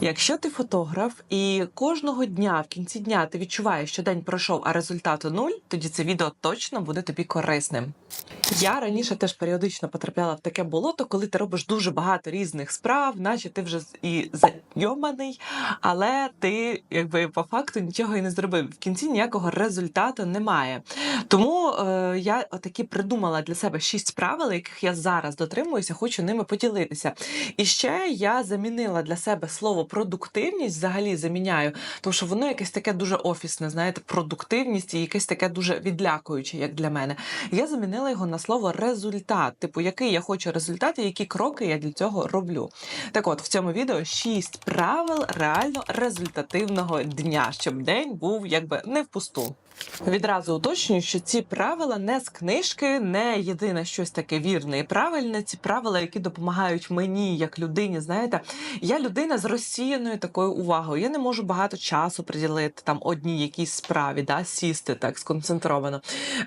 Якщо ти фотограф і кожного дня в кінці дня ти відчуваєш, що день пройшов, а результату нуль, тоді це відео точно буде тобі корисним. Я раніше теж періодично потрапляла в таке болото, коли ти робиш дуже багато різних справ, наче ти вже і зайоманий, але ти якби по факту нічого і не зробив. В кінці ніякого результату немає. Тому е, я отакі придумала для себе шість правил, яких я зараз дотримуюся, хочу ними поділитися. І ще я замінила для себе слово продуктивність, взагалі заміняю, тому що воно якесь таке дуже офісне, знаєте, продуктивність і якесь таке дуже відлякуюче, як для мене. Я замінила його на слово результат, типу, який я хочу результат і які кроки я для цього роблю. Так от, в цьому відео шість правил реально результативного дня, щоб день був якби не впусту. Відразу уточнюю, що ці правила не з книжки, не єдине щось таке вірне і правильне. Ці правила, які допомагають мені як людині. Знаєте, я людина з розсіяною такою увагою. Я не можу багато часу приділити там одній якійсь справі, да, сісти так сконцентровано.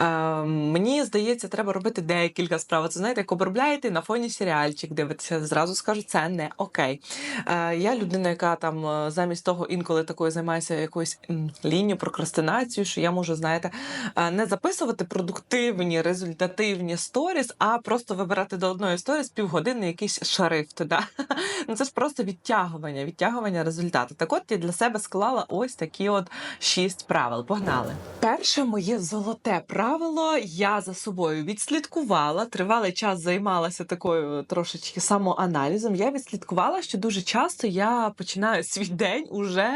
Е, мені здається, треба робити декілька справ. Це знаєте, як обробляєте на фоні серіальчик, дивитися, зразу скажу, це не окей. Е, я людина, яка там е, замість того інколи такою займається якоюсь м, лінією, прокрастинацією, що я можу, знаєте, е, не записувати продуктивні, результативні сторіс, а просто вибирати до одної сторіс півгодини якийсь шрифт. Да? Ну це ж просто відтягування, відтягування результату. Так от я для себе склала ось такі от шість правил. Погнали. Перше моє золоте правило. Я за собою відслідкувала. Тривалий час займалася такою трошечки самоаналізом. Я відслідкувала, що дуже часто я починаю свій день уже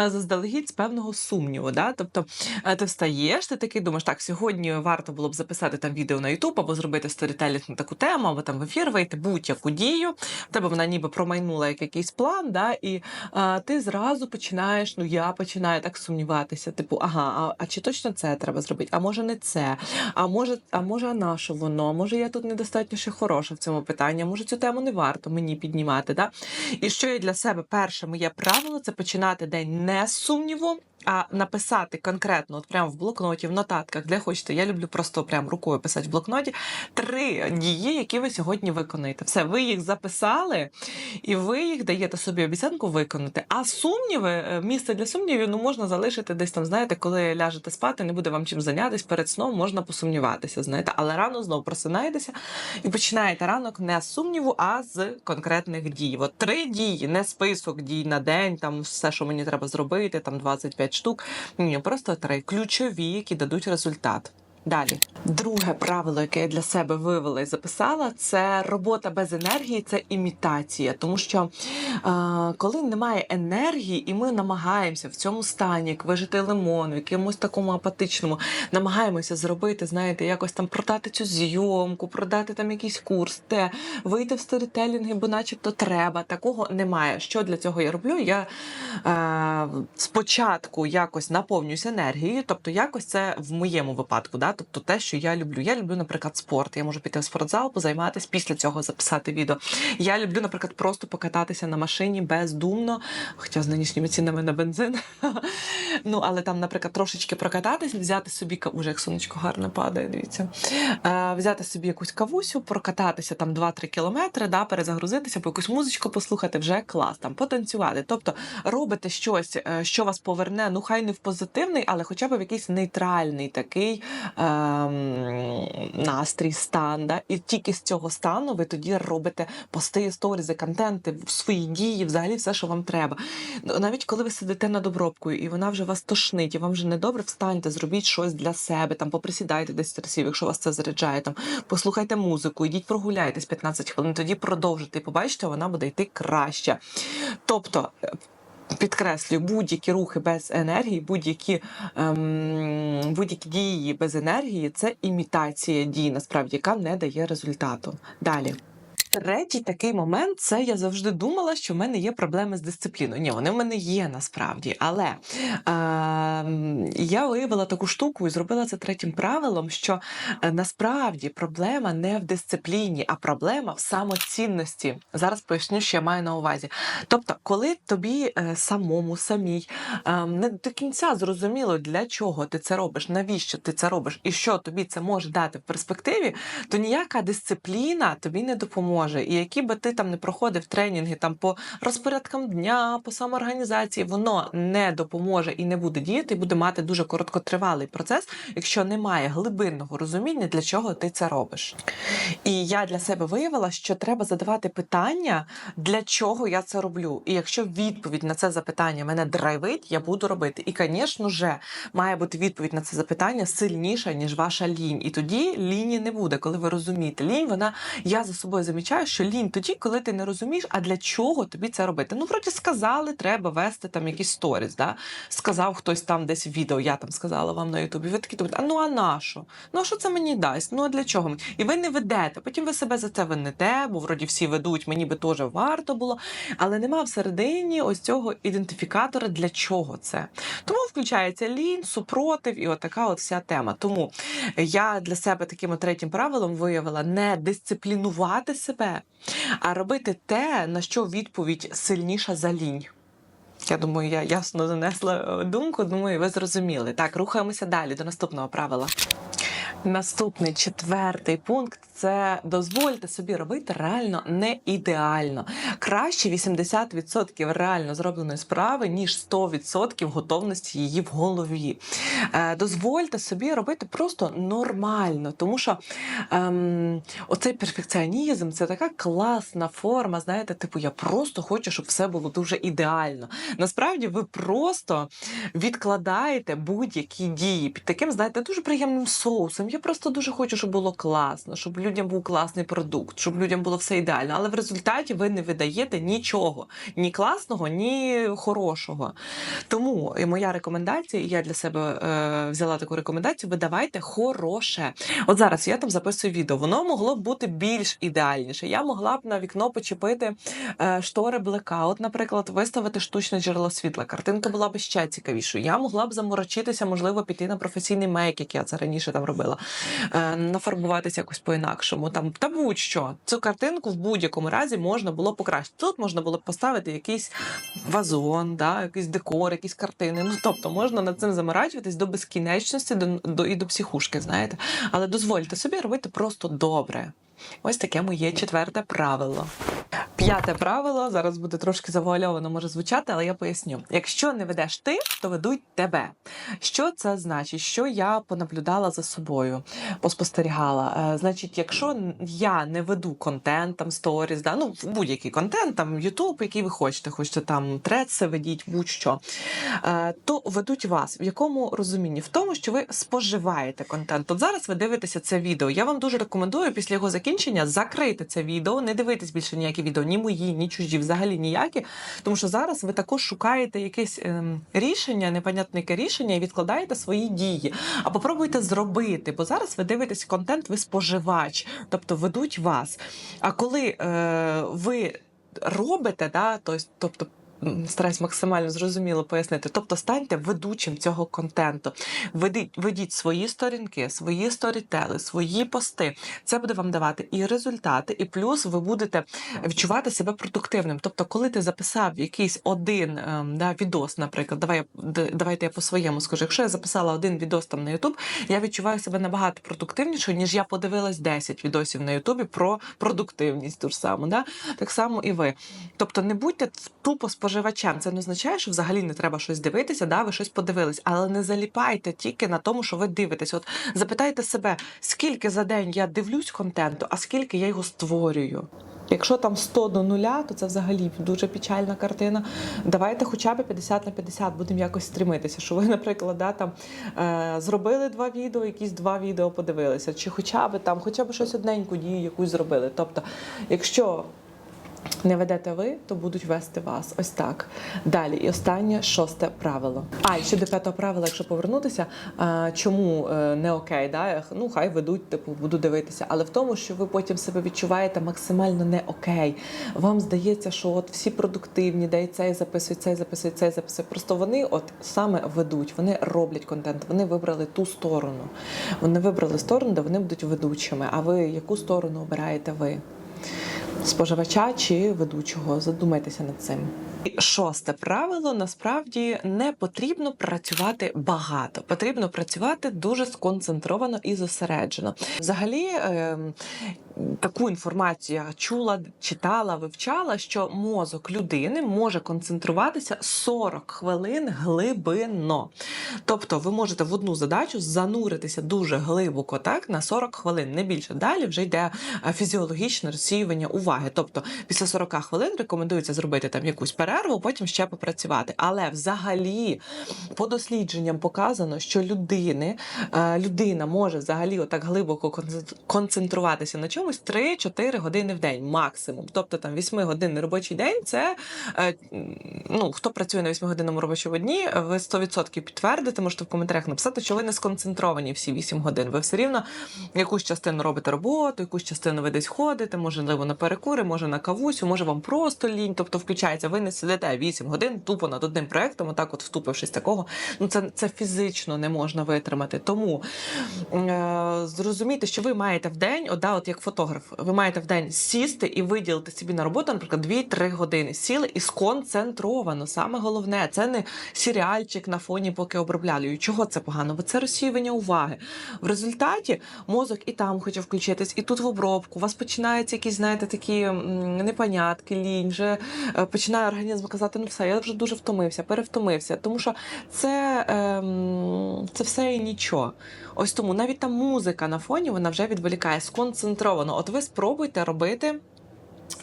е, заздалегідь з певного сумніву. Да? Тобто е, ти встаєш, ти такий думаєш, так, сьогодні варто було б записати там відео на YouTube або зробити сторітелінг на таку тему, або там в ефір вийти будь-яку дію. В тебе вона ніби промайнула як якийсь план, да? і а, ти зразу починаєш, ну я починаю так сумніватися. Типу, ага, а, а чи точно це треба зробити? А може не це? А може, а може, а на що воно? Може, я тут недостатньо ще хороша в цьому питанні? Може, цю тему не варто мені піднімати? Да? І що я для себе перше моє правило це починати день не з сумніву, а написати конкретно, от прямо в блокноті, в нотатках, де хочете. Я люблю просто прям рукою писати в блокноті три дії, які ви сьогодні виконаєте. Все, ви їх записали, і ви їх даєте собі обіцянку виконати. А сумніви, е, місце для сумнівів, ну можна залишити десь там, знаєте, коли ляжете спати, не буде вам чим зайнятися перед сном, можна посумніватися, знаєте, але рано знову просинаєтеся і починаєте ранок не з сумніву, а з конкретних дій. От три дії, не список дій на день, там все, що мені треба зробити, там 25 штук. Ні, просто три ключові, які дадуть результат. Далі, друге правило, яке я для себе вивела і записала, це робота без енергії, це імітація. Тому що е, коли немає енергії, і ми намагаємося в цьому стані, як вижити лимон, в якомусь такому апатичному, намагаємося зробити, знаєте, якось там продати цю зйомку, продати там якийсь курс, те вийти в сторітелінги, бо начебто треба. Такого немає. Що для цього я роблю? Я е, спочатку якось наповнююсь енергією, тобто якось це в моєму випадку, да? Тобто те, що я люблю. Я люблю, наприклад, спорт. Я можу піти в спортзал, позайматися, після цього записати відео. Я люблю, наприклад, просто покататися на машині бездумно, хоча з нинішніми цінами на бензин. ну, але там, наприклад, трошечки прокататись, взяти собі уже як сонечко гарно падає, дивіться. Е, взяти собі якусь кавусю, прокататися там 2-3 кілометри, да, перезагрузитися, по якусь музичку послухати, вже клас, там потанцювати. Тобто робите щось, е, що вас поверне, ну хай не в позитивний, але хоча б в якийсь нейтральний такий ем, настрій, стан. Да? І тільки з цього стану ви тоді робите пости, сторізи, контенти, свої дії, взагалі все, що вам треба. Ну, Навіть коли ви сидите над обробкою, і вона вже вас тошнить, і вам вже недобре, встаньте, зробіть щось для себе, там поприсідайте десь разів, якщо вас це заряджає, там послухайте музику, йдіть прогуляйтесь 15 хвилин, тоді продовжуйте і побачите, вона буде йти краще. Тобто. Підкреслюю, будь-які рухи без енергії, будь-які ем, будь-які дії без енергії це імітація дій, насправді, яка не дає результату. Далі. Третій такий момент це я завжди думала, що в мене є проблеми з дисципліною. Ні, вони в мене є насправді. Але е, я виявила таку штуку і зробила це третім правилом, що е, насправді проблема не в дисципліні, а проблема в самоцінності. Зараз поясню, що я маю на увазі. Тобто, коли тобі е, самому, самій е, не до кінця зрозуміло, для чого ти це робиш, навіщо ти це робиш, і що тобі це може дати в перспективі, то ніяка дисципліна тобі не допоможе. Допоможе. І які би ти там не проходив тренінги там по розпорядкам дня, по самоорганізації, воно не допоможе і не буде діяти, і буде мати дуже короткотривалий процес, якщо немає глибинного розуміння, для чого ти це робиш. І я для себе виявила, що треба задавати питання, для чого я це роблю. І якщо відповідь на це запитання мене драйвить, я буду робити. І, звісно ж, має бути відповідь на це запитання сильніша, ніж ваша лінь. І тоді ліні не буде, коли ви розумієте. Лінь, вона я за собою замічаю, що лінь тоді, коли ти не розумієш, а для чого тобі це робити. Ну, вроді сказали, треба вести там якісь сторіс. Да? Сказав хтось там десь в відео, я там сказала вам на Ютубі. Ви такі думаєте, а ну а на що? Ну а що це мені дасть? Ну а для чого? І ви не ведете. Потім ви себе за це винете, бо вроді всі ведуть, мені би теж варто було. Але нема всередині ось цього ідентифікатора, для чого це. Тому включається лінь, супротив і отака от вся тема. Тому я для себе таким третім правилом виявила не дисциплінувати себе, а робити те, на що відповідь сильніша за лінь. Я думаю, я ясно донесла е, думку. Думаю, ви зрозуміли. Так, рухаємося далі до наступного правила. Наступний четвертий пункт це дозвольте собі робити реально не ідеально. Краще 80% реально зробленої справи, ніж 100% готовності її в голові. Е, дозвольте собі робити просто нормально, тому що ем, оцей перфекціонізм це така класна форма. Знаєте, типу, я просто хочу, щоб все було дуже ідеально. Насправді, ви просто відкладаєте будь-які дії під таким, знаєте, дуже приємним соусом. Я просто дуже хочу, щоб було класно, щоб людям був класний продукт, щоб людям було все ідеально. Але в результаті ви не видаєте нічого, ні класного, ні хорошого. Тому моя рекомендація, і я для себе е, взяла таку рекомендацію: видавайте хороше. От зараз я там записую відео. Воно могло б бути більш ідеальніше. Я могла б на вікно почепити е, штори блекаут, наприклад, виставити штучне джерело світла. Картинка була б ще цікавішою. Я могла б заморочитися, можливо, піти на професійний мейк, як я це раніше там робила, е, нафарбуватися якось по-інакшому. Там та будь-що цю картинку в будь-якому разі можна було покращити. Тут можна було поставити якийсь вазон, да, якийсь декор, якісь картини. Ну тобто можна над цим заморачуватись до безкінечності, до, до і до психушки, знаєте. Але дозвольте собі робити просто добре. Ось таке моє четверте правило. П'яте правило зараз буде трошки завуальовано, може звучати, але я поясню. Якщо не ведеш ти, то ведуть тебе. Що це значить? Що я понаблюдала за собою, поспостерігала? Е, значить, якщо я не веду контент, там сторіс, да, ну будь-який контент, там Ютуб, який ви хочете, хочете там треце, ведіть, будь-що, е, то ведуть вас. В якому розумінні? В тому, що ви споживаєте контент. От зараз ви дивитеся це відео. Я вам дуже рекомендую після його закінчення закрити це відео, не дивитись більше ніякі відео, ні мої, ні чужі, взагалі ніякі. Тому що зараз ви також шукаєте якесь ем, рішення, непонятне яке рішення, і відкладаєте свої дії. А попробуйте зробити, бо зараз ви дивитесь контент, ви споживач, тобто ведуть вас. А коли е, ви робите, да, то тобто. Стараюсь максимально зрозуміло пояснити. Тобто станьте ведучим цього контенту. Ведіть, ведіть свої сторінки, свої сторітели, свої пости. Це буде вам давати і результати, і плюс ви будете відчувати себе продуктивним. Тобто, коли ти записав якийсь один ем, да, відос, наприклад, давай давайте я по-своєму скажу. Якщо я записала один відос там на YouTube, я відчуваю себе набагато продуктивнішою, ніж я подивилась 10 відосів на Ютубі про продуктивність ту ж саму. Да? Так само і ви. Тобто не будьте тупо споживачем. Це не означає, що взагалі не треба щось дивитися, да, ви щось подивились, але не заліпайте тільки на тому, що ви дивитесь. От запитайте себе, скільки за день я дивлюсь контенту, а скільки я його створюю. Якщо там 100 до нуля, то це взагалі дуже печальна картина. Давайте хоча б 50 на 50 будемо якось стремитися. Що ви, наприклад, да, там, е, зробили два відео, якісь два відео подивилися, чи хоча б там, хоча б щось одненьку дію якусь зробили. Тобто, якщо не ведете ви, то будуть вести вас. Ось так. Далі, і останнє шосте правило. А і ще до п'ятого правила, якщо повернутися, чому е, не окей, да? ну хай ведуть, типу, буду дивитися, але в тому, що ви потім себе відчуваєте максимально не окей. Вам здається, що от всі продуктивні, де і цей записують, цей записують, цей записують. Просто вони от саме ведуть, вони роблять контент, вони вибрали ту сторону. Вони вибрали сторону, де вони будуть ведучими. А ви яку сторону обираєте ви? Споживача чи ведучого. Задумайтеся над цим. Шосте правило насправді не потрібно працювати багато, потрібно працювати дуже сконцентровано і зосереджено. Взагалі, ем, таку інформацію я чула, читала, вивчала, що мозок людини може концентруватися 40 хвилин глибинно. Тобто ви можете в одну задачу зануритися дуже глибоко, так на 40 хвилин, не більше. Далі вже йде е, фізіологічне розсіювання уваги. Тобто після 40 хвилин рекомендується зробити там якусь перерву, потім ще попрацювати. Але взагалі по дослідженням показано, що людини, е, людина може взагалі отак глибоко концентруватися на чомусь 3-4 години в день максимум. Тобто там 8-годинний робочий день це е, ну хто працює на 8-годинному робочому дні, ви 100% підтвердите, можете в коментарях написати, що ви не сконцентровані всі 8 годин. Ви все рівно якусь частину робите роботу, якусь частину ви десь ходите, можливо, на перекури, може на кавусю, може вам просто лінь. Тобто, включається, ви не сидите 8 годин тупо над одним проектом, отак, от втупившись такого. Ну це, це фізично не можна витримати. Тому е, зрозумійте, що ви маєте в день, от, от як фотограф, ви маєте в день сісти і виділити собі на роботу, наприклад, 2-3 години. Сіли і сконцентровано. Саме головне, це не серіальчик на фоні, поки обробляю. Чого це погано? Бо це розсіювання уваги. В результаті мозок і там хоче включитись, і тут в обробку. У вас починаються якісь, знаєте, такі непонятки, лінь. Вже е, починає організм казати, ну все, я вже дуже втомився, перевтомився. Тому що це, ем, це все і нічого. Ось тому навіть та музика на фоні вона вже відволікає сконцентровано. От ви спробуйте робити.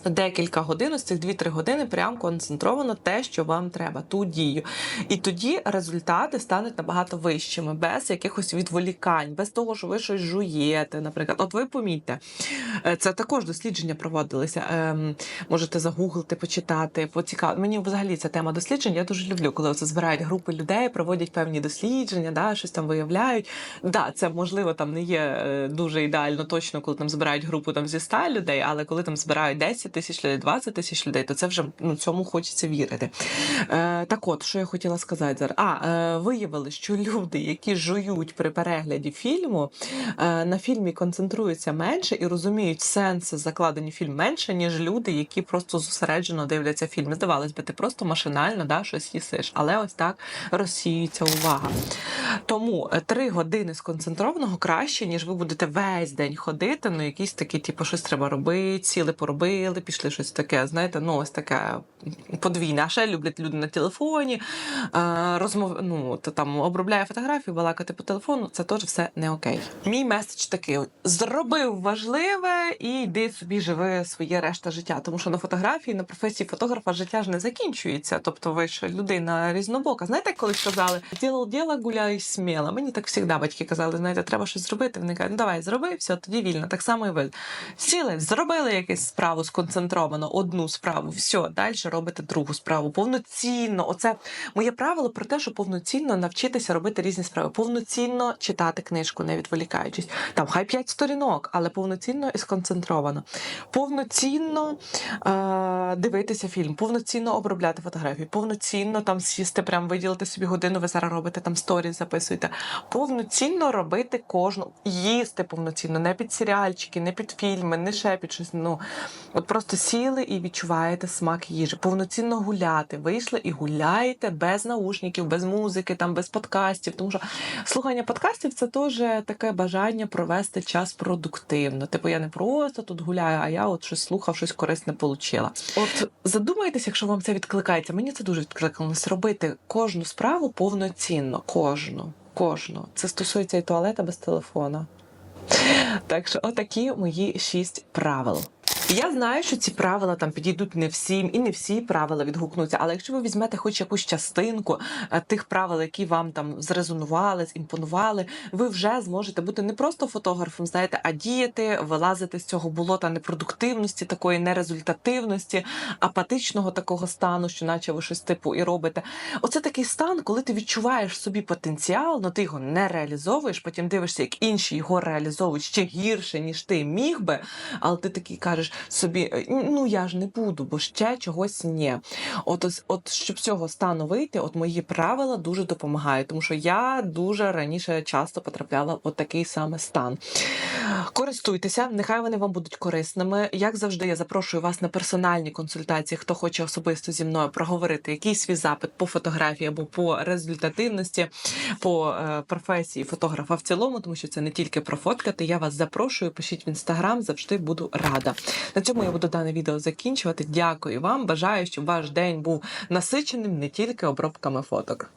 Декілька годин, ось цих 2-3 години, прям концентровано те, що вам треба, ту дію. І тоді результати стануть набагато вищими, без якихось відволікань, без того, що ви щось жуєте. Наприклад, от ви помітьте, е, це також дослідження проводилися. Ем, можете загуглити, почитати, поцікавити. Мені взагалі ця тема досліджень. Я дуже люблю, коли це збирають групи людей, проводять певні дослідження, да, щось там виявляють. Да, це можливо там не є е, дуже ідеально точно, коли там збирають групу там зі 100 людей, але коли там збирають 10 тисяч людей, 20 тисяч людей, то це вже ну цьому хочеться вірити. Е, так от, що я хотіла сказати зараз. А е, виявили, що люди, які жують при перегляді фільму, е, на фільмі концентруються менше і розуміють сенси закладені фільм менше, ніж люди, які просто зосереджено дивляться фільм. Здавалось би, ти просто машинально да, щось їсиш, але ось так розсіюється увага. Тому е, три години сконцентрованого краще, ніж ви будете весь день ходити. Ну, якісь такі, типу, щось треба робити, сіли, поробили, пішли щось таке. Знаєте, ну ось таке подвійне. А ще люблять люди на телефоні, е, розмов, ну, то там обробляє фотографію, балакати по телефону. Це теж все не окей. Мій меседж такий: зробив важливе і йди собі живи своє решта життя. Тому що на фотографії, на професії фотографа життя ж не закінчується. Тобто, ви ж людина різнобока. Знаєте, як колись казали, діло діло, гуляй сміло. Мені так завжди батьки казали, знаєте, треба щось зробити. Вони кажуть, ну давай, зроби, все, тоді вільно. Так само і ви. Сіли, зробили якусь справу сконцентровано, одну справу, все, далі робите другу справу. Повноцінно. Оце моє правило про те, що повноцінно навчитися робити різні справи. Повноцінно читати книжку, не відволікаючись. Там хай п'ять сторінок, але повноцінно і сконцентровано. Повноцінно е- дивитися фільм, повноцінно обробляти фотографії, повноцінно там сісти, прям виділити собі годину, ви зараз робите там сторі, записуєте. Повноцінно робити кожну, їсти повноцінно, не під серіальчики, не під фільми, не ще під щось. Ну от просто сіли і відчуваєте смак їжі. Повноцінно гуляти. Вийшли і гуляєте без наушників, без музики, там без подкастів. Тому що слухання подкастів це теж таке бажання провести час продуктивно. Типу, я не просто тут гуляю, а я от щось слухав, щось корисне получила. От задумайтесь, якщо вам це відкликається. Мені це дуже відкликалось робити кожну справу повноцінно. Кожну. Кожну. Це стосується і туалета без телефона. Так що, отакі мої шість правил. Я знаю, що ці правила там підійдуть не всім, і не всі правила відгукнуться. Але якщо ви візьмете хоч якусь частинку е, тих правил, які вам там зрезонували, зімпонували, ви вже зможете бути не просто фотографом, знаєте, а діяти, вилазити з цього болота непродуктивності, такої нерезультативності, апатичного такого стану, що наче ви щось типу і робите. Оце такий стан, коли ти відчуваєш собі потенціал, але ти його не реалізовуєш. Потім дивишся, як інші його реалізовують ще гірше, ніж ти міг би. Але ти такий кажеш: собі, е, ну я ж не буду, бо ще чогось ні. От, от щоб цього стану вийти, от мої правила дуже допомагають, тому що я дуже раніше часто потрапляла в такий саме стан. Користуйтеся, нехай вони вам будуть корисними. Як завжди, я запрошую вас на персональні консультації, хто хоче особисто зі мною проговорити якийсь свій запит по фотографії або по результативності, по е, професії фотографа в цілому, тому що це не тільки про фоткати. Я вас запрошую, пишіть в інстаграм, завжди буду рада. На цьому я буду дане відео закінчувати. Дякую вам. Бажаю, щоб ваш день був насиченим не тільки обробками фоток.